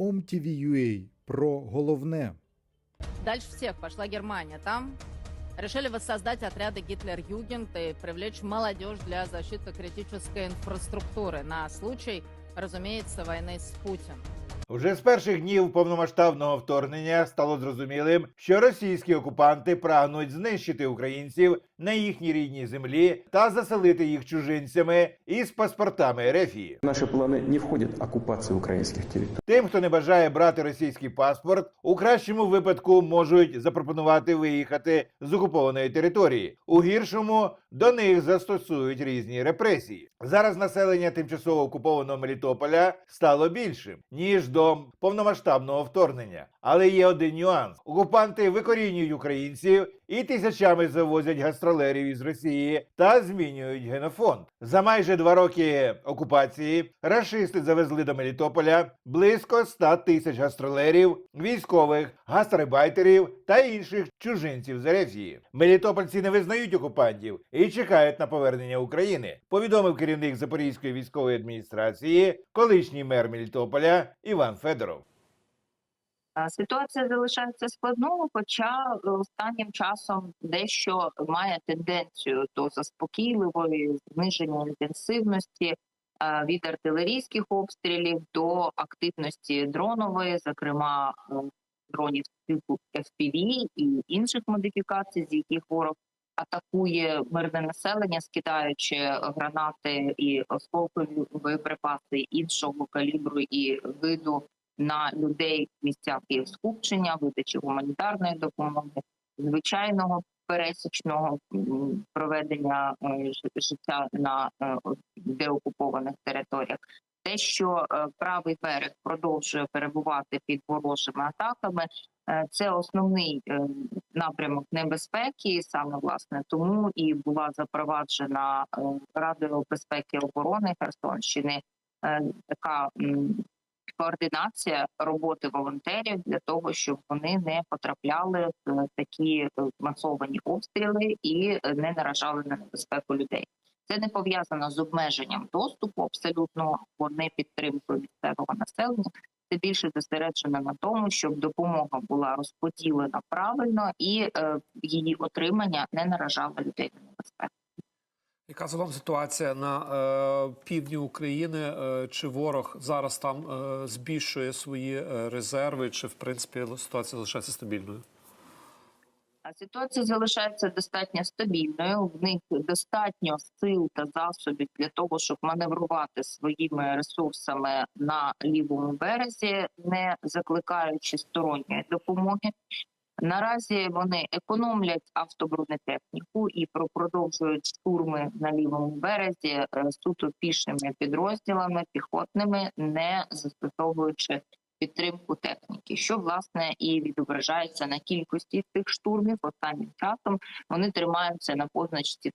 OMTV.ua про головне. Дальше всех пошла Германия. Там решили воссоздать отряды Гитлер-Югент и привлечь молодежь для защиты критической инфраструктуры на случай, разумеется, войны с Путиным. Вже з перших днів повномасштабного вторгнення стало зрозумілим, що російські окупанти прагнуть знищити українців на їхній рідній землі та заселити їх чужинцями із паспортами Ерефії. В наши планы не входит оккупация украинских территорий. Тим, хто не бажає брати російський паспорт, у кращому випадку можуть запропонувати виїхати з окупованої території. У гіршому до них застосують різні репресії. Зараз населення тимчасово окупованого Мелітополя стало більшим ніж до повномасштабного вторгнення. Але є один нюанс: окупанти викорінюють українців і тисячами завозять гастролерів із Росії та змінюють генофонд. За майже два роки окупації рашисти завезли до Мелітополя близько 100 тисяч гастролерів, військових, гастребайтерів та інших чужинців з Ерефії. Мелітопольці не визнають окупантів і чекають на повернення України. Повідомив керівник Запорізької військової адміністрації, колишній мер Мелітополя Іван Федоров. А, Ситуація залишається складною, хоча е, останнім часом дещо має тенденцію до заспокійливої зниження інтенсивності е, від артилерійських обстрілів до активності дронової, зокрема е, дронів типу FPV і інших модифікацій, з яких ворог атакує мирне населення, скидаючи гранати і осколкові боєприпаси іншого калібру і виду на людей в місцях їх скупчення, видачі гуманітарної допомоги, звичайного пересічного проведення е, життя на е, деокупованих територіях. Те, що е, правий берег продовжує перебувати під ворожими атаками, це основний напрямок небезпеки. Саме власне тому і була запроваджена Радою безпеки і оборони Херсонщини така координація роботи волонтерів для того, щоб вони не потрапляли в такі е, масовані обстріли і не наражали на небезпеку людей. Це не пов'язано з обмеженням доступу абсолютно не підтримкою місцевого населення. Це більше зосереджено на тому, щоб допомога була розподілена правильно і е, її отримання не наражало людей на небезпеку. Яка загалом ситуація на е, півдні України? Е, чи ворог зараз там е, збільшує свої е, резерви, чи в принципі ситуація залишається стабільною? Ситуація залишається достатньо стабільною. В них достатньо сил та засобів для того, щоб маневрувати своїми ресурсами на лівому березі, не закликаючи сторонньої допомоги. Наразі вони економлять автобронетехніку і про- продовжують штурми на лівому березі е, суто пішими підрозділами, піхотними, не застосовуючи підтримку техніки, що власне і відображається на кількості цих штурмів. Останнім часом вони тримаються на позначці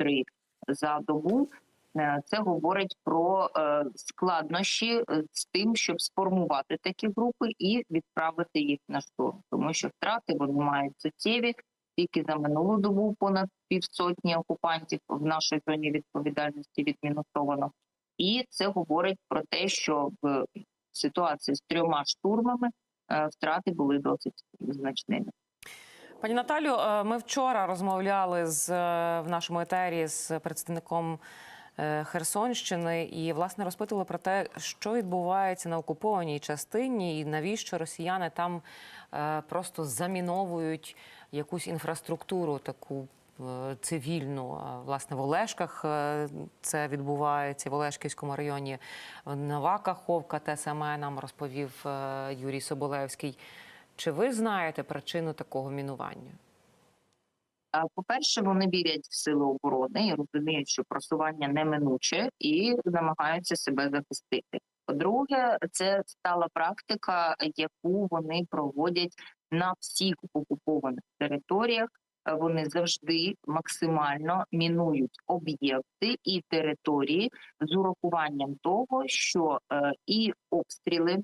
5-3 за добу. Е, Це говорить про е, складнощі е, з тим, щоб сформувати такі групи і відправити їх на штурм, тому що втрати вони мають суттєві. Тільки за минулу добу понад півсотні окупантів в нашій зоні відповідальності відмінусовано. І це говорить про те, що в ситуації з трьома штурмами втрати були досить значними. Пані Наталю, ми вчора розмовляли з в нашому етері з представником Херсонщини і власне розпитували про те, що відбувається на окупованій частині, і навіщо росіяни там е, просто заміновують якусь інфраструктуру таку. е, Цивільну власне в Олешках е, це відбувається в Олешківському районі. Нова Каховка, те саме нам розповів е, Юрій Соболевський. Чи ви знаєте причину такого мінування? По-перше, вони вірять в сили оборони і розуміють, що просування неминуче і намагаються себе захистити. По-друге, це стала практика, яку вони проводять на всіх окупованих територіях. Вони завжди максимально мінують об'єкти і території з урахуванням того, що е, і обстріли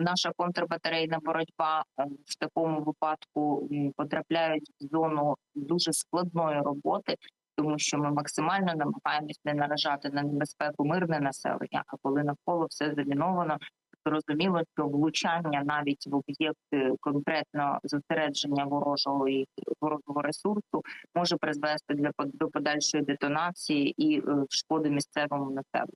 наша контрбатарейна боротьба е, в такому випадку потрапляють в зону дуже складної роботи, тому що ми максимально намагаємось не наражати на небезпеку мирне населення. А коли навколо все заміновано, зрозуміло, що влучання навіть в об'єкти конкретно зосередження ворожого і ворожого ресурсу може призвести для до подальшої детонації і е, шкоди місцевому населенню.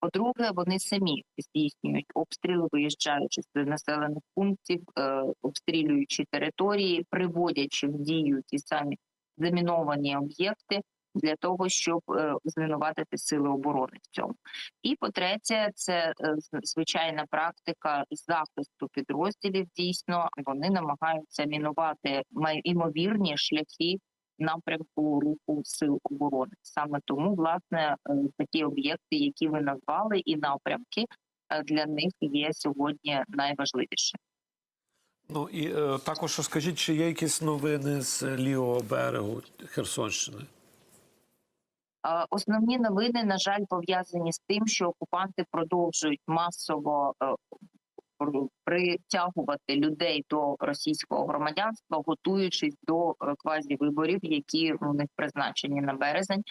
По-друге, вони самі здійснюють обстріли, виїжджаючи з населених пунктів, е, обстрілюючи території, приводячи в дію ті самі заміновані об'єкти для того, щоб е, звинуватити сили оборони в цьому. І по-третє, це е, звичайна практика захисту підрозділів. Дійсно, вони намагаються мінувати імовірні шляхи напрямку руху сил оборони. Саме тому, власне, е, такі об'єкти, які ви назвали, і напрямки е, для них є сьогодні найважливіше. Ну і е, також скажіть, чи є якісь новини з лівого берегу Херсонщини? Е, Основні новини, на жаль, пов'язані з тим, що окупанти продовжують масово притягувати людей до російського громадянства, готуючись до е, квазівиборів, які у них призначені на березень.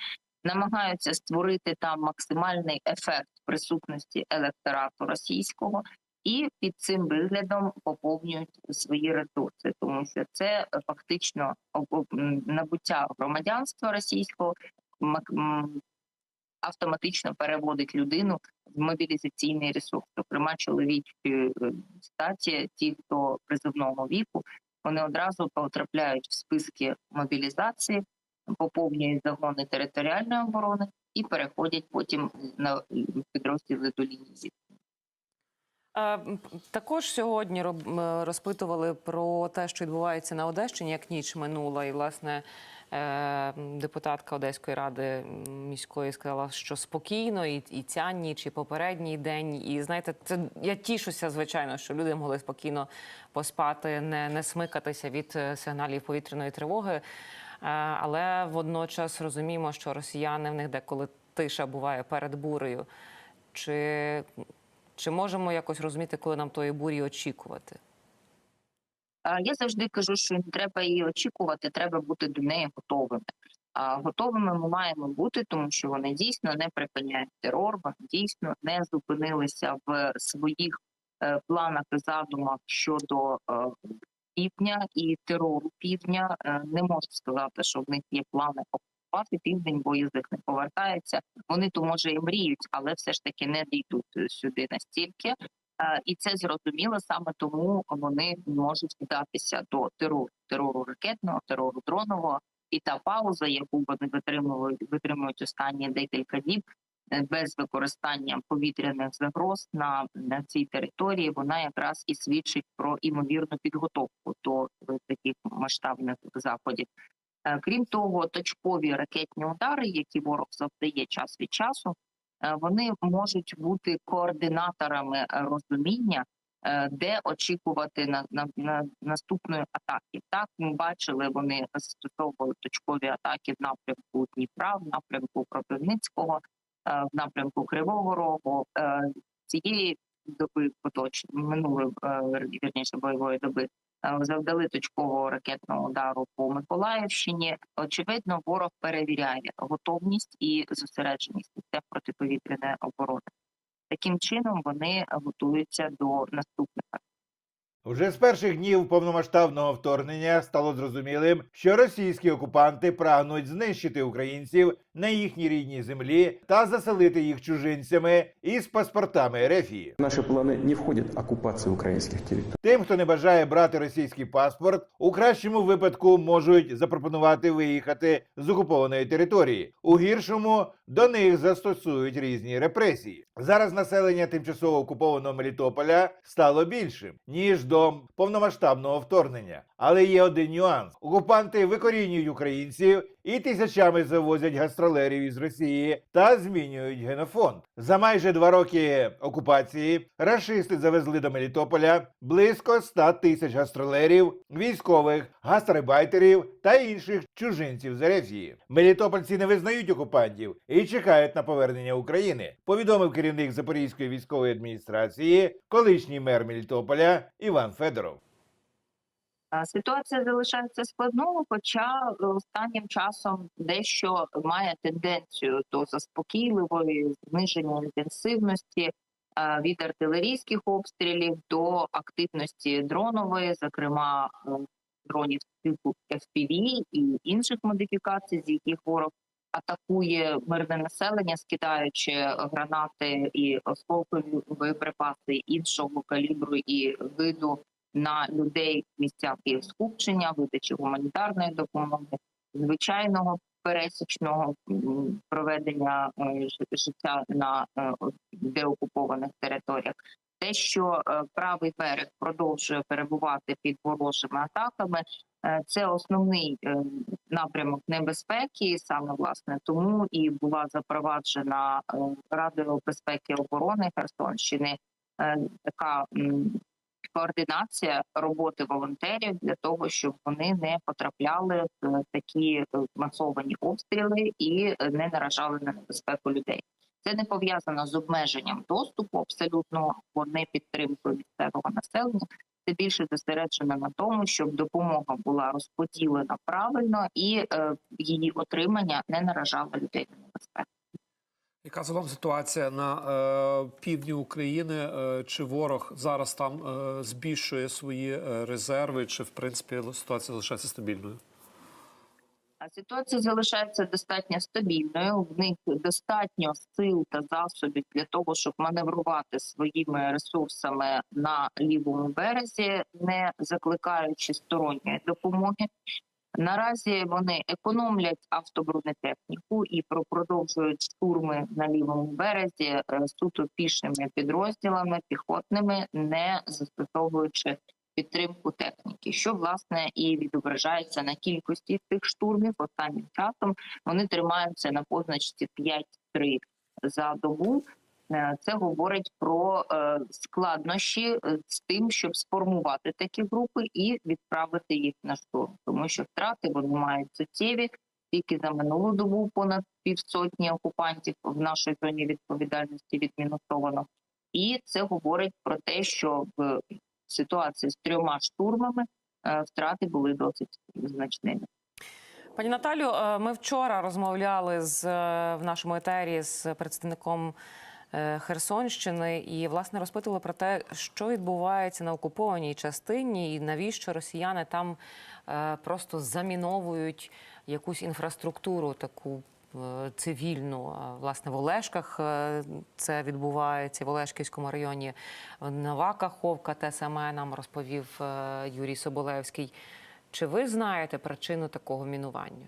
Намагаються створити там максимальний ефект присутності електорату російського, і під цим виглядом поповнюють свої ресурси, тому що це фактично набуття громадянства російського автоматично переводить людину в мобілізаційний ресурс. Зокрема, чоловічі е, статі, ті, хто призовного віку, вони одразу потрапляють в списки мобілізації, поповнюють загони територіальної оборони і переходять потім на підрозділи до лінії Також сьогодні розпитували про те, що відбувається на Одещині, як ніч минула, і власне депутатка Одеської ради міської сказала, що спокійно, і, і ця ніч, і попередній день. І знаєте, це я тішуся, звичайно, що люди могли спокійно поспати, не, не смикатися від е, сигналів повітряної тривоги. Е, Але водночас розуміємо, що росіяни в них деколи тиша буває перед бурею. Чи чи можемо якось розуміти, коли нам тої бурі очікувати? Я завжди кажу, що не треба її очікувати, треба бути до неї готовими. А готовими ми маємо бути, тому що вони дійсно не припиняють терор, вони дійсно не зупинилися в своїх е, планах і задумах щодо е, півдня і терору півдня. Е, не можу сказати, що в них є плани окупувати південь, бо язик не повертається. Вони то може і мріють, але все ж таки не дійдуть сюди настільки. Е, І це зрозуміло саме тому вони можуть вдатися до терору, терору ракетного, терору дронового. І та пауза, яку вони витримують, витримують останні декілька діб е, без використання повітряних загроз на, на цій території, вона якраз і свідчить про імовірну підготовку до е, таких масштабних заходів. Крім того, точкові ракетні удари, які ворог завдає час від часу, вони можуть бути координаторами е, розуміння, е, де очікувати на, на, на наступної атаки. Так ми бачили, вони застосовували точкові атаки в напрямку Дніпра, в напрямку Кропивницького, е, в напрямку Кривого Рогу. Е, Цієї доби поточної минулої е, вірніше бойової доби е, завдали точкового ракетного удару по Миколаївщині. Очевидно, ворог перевіряє готовність і зосередженість систем протиповітряної оборони. Таким чином вони готуються до наступних. Вже з перших днів повномасштабного вторгнення стало зрозумілим, що російські окупанти прагнуть знищити українців на їхній рідній землі та заселити їх чужинцями із паспортами Ерефії. В наши планы не входит оккупация украинских территорий. Тим, хто не бажає брати російський паспорт, у кращому випадку можуть запропонувати виїхати з окупованої території. У гіршому до них застосують різні репресії. Зараз населення тимчасово окупованого Мелітополя стало більшим ніж до повномасштабного вторгнення. Але є один нюанс: окупанти викорінюють українців і тисячами завозять гастролерів із Росії та змінюють генофонд. За майже два роки окупації рашисти завезли до Мелітополя близько 100 тисяч гастролерів, військових, гастребайтерів та інших чужинців з Ерефії. Мелітопольці не визнають окупантів і чекають на повернення України. Повідомив керівник Запорізької військової адміністрації, колишній мер Мелітополя Іван Федоров. А Ситуація залишається складною, хоча е, останнім часом дещо має тенденцію до заспокійливої зниження інтенсивності. е, від артилерійських обстрілів до активності дронової, зокрема е, дронів типу FPV і інших модифікацій, з яких ворог атакує мирне населення, скидаючи гранати і осколкові боєприпаси іншого калібру і виду на людей в місцях їх скупчення, видачі гуманітарної допомоги, звичайного пересічного проведення е, життя на е, деокупованих територіях. Те, що е, правий берег продовжує перебувати під ворожими атаками, це основний напрямок небезпеки. Саме власне тому і була запроваджена Радою безпеки і оборони Херсонщини така координація роботи волонтерів для того, щоб вони не потрапляли в такі е, масовані обстріли і не наражали на небезпеку людей. Це не пов'язано з обмеженням доступу абсолютно або не підтримкою місцевого населення. Це більше зосереджено на тому, щоб допомога була розподілена правильно і е, її отримання не наражало людей на небезпеку. Яка загалом ситуація на е, півдні України? Е, чи ворог зараз там е, збільшує свої е, резерви, чи в принципі ситуація залишається стабільною? Ситуація залишається достатньо стабільною. В них достатньо сил та засобів для того, щоб маневрувати своїми ресурсами на лівому березі, не закликаючи сторонньої допомоги. Наразі вони економлять автобронетехніку і про- продовжують штурми на лівому березі е, суто пішими підрозділами, піхотними, не застосовуючи підтримку техніки, що власне і відображається на кількості цих штурмів. Останнім часом вони тримаються на позначці 5-3 за добу. Е, Це говорить про е, складнощі е, з тим, щоб сформувати такі групи і відправити їх на штурм, тому що втрати вони мають суттєві. Тільки за минулу добу понад півсотні окупантів в нашій зоні відповідальності відмінусовано. І це говорить про те, що в ситуації з трьома штурмами втрати були досить значними. Пані Наталю, ми вчора розмовляли з в нашому етері з представником Херсонщини і власне розпитували про те, що відбувається на окупованій частині, і навіщо росіяни там е, просто заміновують якусь інфраструктуру таку. е, Цивільну власне в Олешках е, це відбувається в Олешківському районі. Нова Каховка, те саме нам розповів е, Юрій Соболевський. Чи ви знаєте причину такого мінування?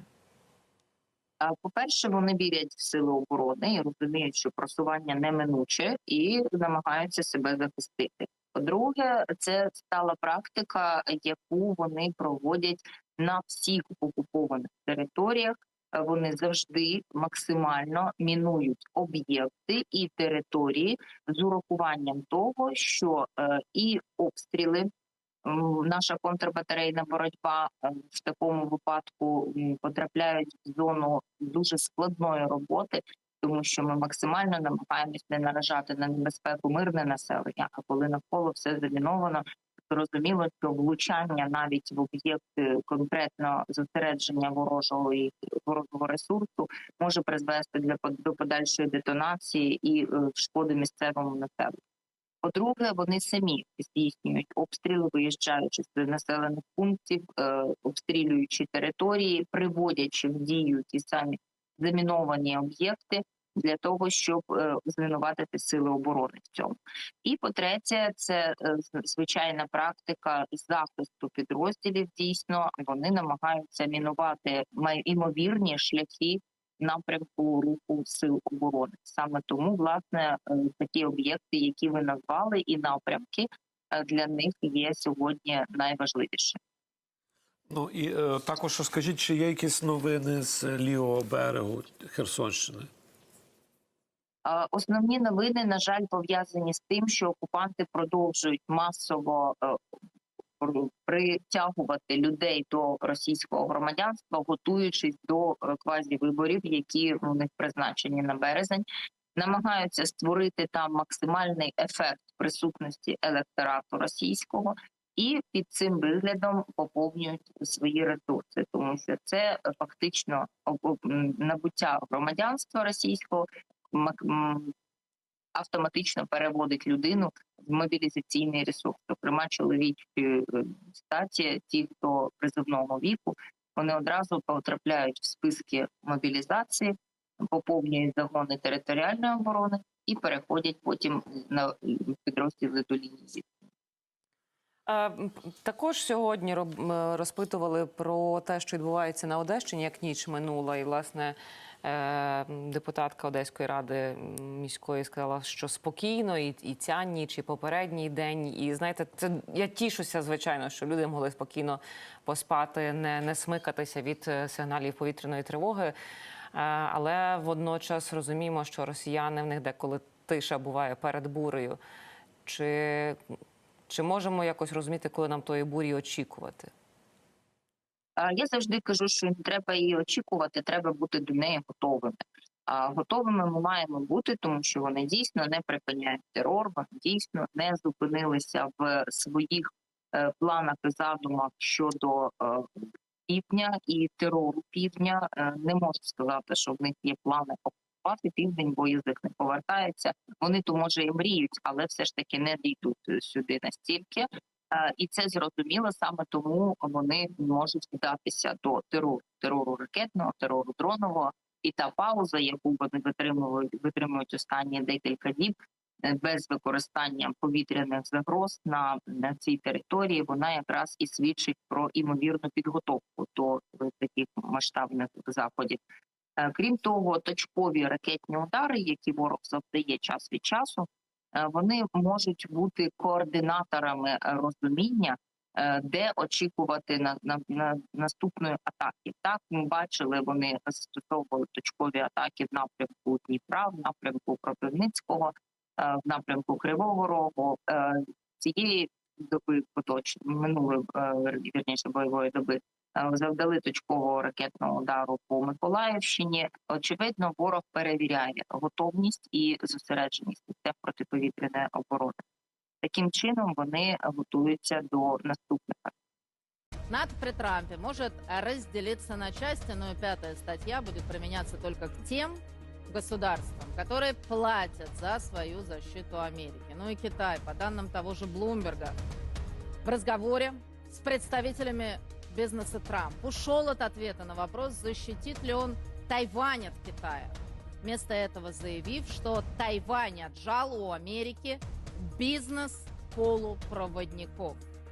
По-перше, вони вірять в сили оборони і розуміють, що просування неминуче і намагаються себе захистити. По-друге, це стала практика, яку вони проводять на всіх окупованих територіях. Вони завжди максимально мінують об'єкти і території з урахуванням того, що е, і обстріли наша контрбатарейна боротьба е, в такому випадку потрапляють в зону дуже складної роботи, тому що ми максимально намагаємось не наражати на небезпеку мирне населення. А коли навколо все заміновано, зрозуміло, що влучання навіть в об'єкти конкретно зосередження ворожого і ворожого ресурсу може призвести для до подальшої детонації і е, шкоди місцевому населенню. По-друге, вони самі здійснюють обстріли, виїжджаючи з населених пунктів, е, обстрілюючи території, приводячи в дію ті самі заміновані об'єкти для того, щоб е, звинуватити сили оборони в цьому. І по-третє, це е, звичайна практика захисту підрозділів. Дійсно, вони намагаються мінувати імовірні шляхи напрямку руху сил оборони. Саме тому, власне, е, такі об'єкти, які ви назвали, і напрямки е, для них є сьогодні найважливіше. Ну і е, також скажіть, чи є якісь новини з лівого берегу Херсонщини? Е, Основні новини, на жаль, пов'язані з тим, що окупанти продовжують масово притягувати людей до російського громадянства, готуючись до е, квазівиборів, які у них призначені на березень. Намагаються створити там максимальний ефект присутності електорату російського, і під цим виглядом поповнюють свої ресурси, тому що це фактично набуття громадянства російського, автоматично переводить людину в мобілізаційний ресурс. Зокрема, чоловічі е, статі, ті, хто призовного віку, вони одразу потрапляють в списки мобілізації, поповнюють загони територіальної оборони і переходять потім на підрозділи до лінії Також сьогодні розпитували про те, що відбувається на Одещині, як ніч минула, і власне е, депутатка Одеської ради міської сказала, що спокійно, і, і ця ніч, і попередній день. І знаєте, це я тішуся, звичайно, що люди могли спокійно поспати, не, не смикатися від е, сигналів повітряної тривоги. Е, Але водночас розуміємо, що росіяни в них деколи тиша буває перед бурею. Чи чи можемо якось розуміти, коли нам тої бурі очікувати? Я завжди кажу, що не треба її очікувати, треба бути до неї готовими. А готовими ми маємо бути, тому що вони дійсно не припиняють терор, вони дійсно не зупинилися в своїх е, планах і задумах щодо е, півдня і терору півдня. Е, не можу сказати, що в них є плани окупувати південь, бо язик не повертається. Вони то може і мріють, але все ж таки не дійдуть е, сюди настільки. І це зрозуміло саме тому вони можуть вдатися до терору, терору ракетного, терору дронового. І та пауза, яку вони витримують, витримують останні декілька діб е, без використання повітряних загроз на, на цій території, вона якраз і свідчить про імовірну підготовку до е, таких масштабних заходів. Е, Крім того, точкові ракетні удари, які ворог завдає час від часу, е, вони можуть бути координаторами розуміння, е, де очікувати на, на, на наступної атаки. Так ми бачили, вони застосовували точкові атаки в напрямку Дніпра, в напрямку Кропивницького, в напрямку Кривого Рогу. Цієї доби поточної минулої вірніше бойової доби завдали точкового ракетного удару по Миколаївщині. Очевидно, ворог перевіряє готовність і зосередженість систем протиповітряної оборони. Таким чином вони готуються до наступних. НАТО при Трампе может разделиться на части, но пятая статья будет применяться только к тем государствам, которые платят за свою защиту Америки. Ну и Китай, по данным того же Блумберга, в разговоре с представителями бизнеса Трамп ушел от ответа на вопрос, защитит ли он Тайвань от Китая. Вместо этого заявив, что Тайвань отжал у Америки бизнес полупроводников.